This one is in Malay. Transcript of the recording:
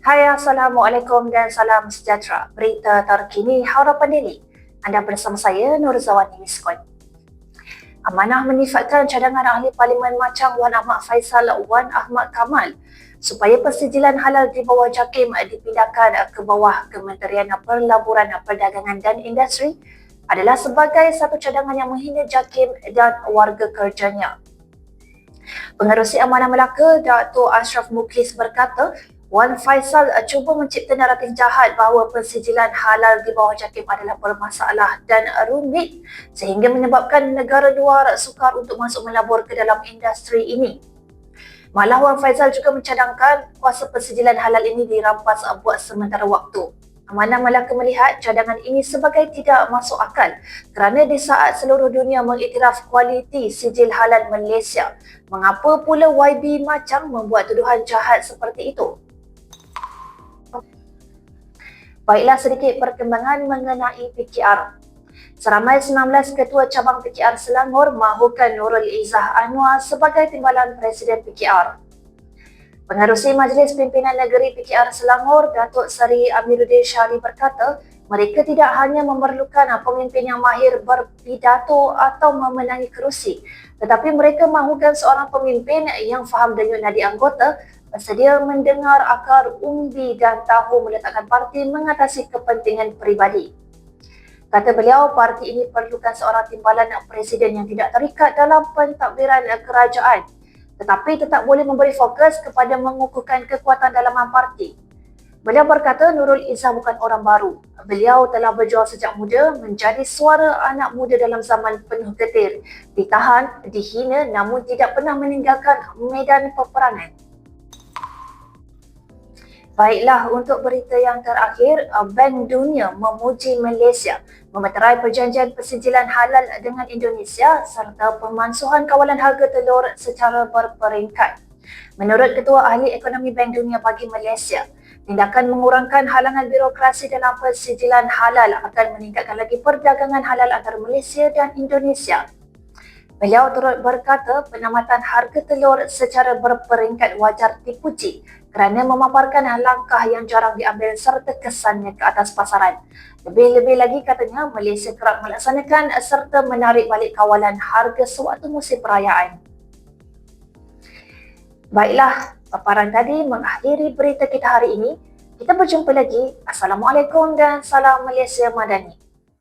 Hai Assalamualaikum dan salam sejahtera. Berita terkini Harapan Daily. Anda bersama saya Nur Zawani Miskon. Amanah menyifatkan cadangan ahli Parlimen Macang Wan Ahmad Faisal Wan Ahmad Kamal supaya persijilan halal di bawah JAKIM dipindahkan ke bawah Kementerian Perlaburan Perdagangan dan Industri adalah sebagai satu cadangan yang menghina JAKIM dan warga kerjanya. Pengerusi Amanah Melaka, Dato' Ashraf Muklis berkata, Wan Faisal cuba mencipta naratif jahat bahawa persijilan halal di bawah JAKIM adalah bermasalah dan rumit sehingga menyebabkan negara luar sukar untuk masuk melabur ke dalam industri ini. Malah Wan Faisal juga mencadangkan kuasa persijilan halal ini dirampas buat sementara waktu. Amanah Melaka melihat cadangan ini sebagai tidak masuk akal kerana di saat seluruh dunia mengiktiraf kualiti sijil halal Malaysia, mengapa pula YB Macang membuat tuduhan jahat seperti itu? Baiklah sedikit perkembangan mengenai PKR. Seramai 19 ketua cabang PKR Selangor mahukan Nurul Izzah Anwar sebagai timbalan Presiden PKR. Pengerusi Majlis Pimpinan Negeri PKR Selangor, Datuk Seri Amiruddin Syari berkata, mereka tidak hanya memerlukan pemimpin yang mahir berpidato atau memenangi kerusi, tetapi mereka mahukan seorang pemimpin yang faham denyut nadi anggota, bersedia mendengar akar umbi dan tahu meletakkan parti mengatasi kepentingan peribadi. Kata beliau, parti ini perlukan seorang timbalan presiden yang tidak terikat dalam pentadbiran kerajaan tetapi tetap boleh memberi fokus kepada mengukuhkan kekuatan dalam parti. Beliau berkata Nurul Izzah bukan orang baru. Beliau telah berjuang sejak muda menjadi suara anak muda dalam zaman penuh getir, ditahan, dihina namun tidak pernah meninggalkan medan peperangan. Baiklah, untuk berita yang terakhir, uh, Bank Dunia memuji Malaysia memeterai perjanjian persijilan halal dengan Indonesia serta pemansuhan kawalan harga telur secara berperingkat. Menurut Ketua Ahli Ekonomi Bank Dunia bagi Malaysia, tindakan mengurangkan halangan birokrasi dalam persijilan halal akan meningkatkan lagi perdagangan halal antara Malaysia dan Indonesia. Beliau turut berkata penamatan harga telur secara berperingkat wajar dipuji kerana memaparkan langkah yang jarang diambil serta kesannya ke atas pasaran. Lebih-lebih lagi katanya Malaysia kerap melaksanakan serta menarik balik kawalan harga sewaktu musim perayaan. Baiklah, paparan tadi mengakhiri berita kita hari ini. Kita berjumpa lagi. Assalamualaikum dan salam Malaysia Madani.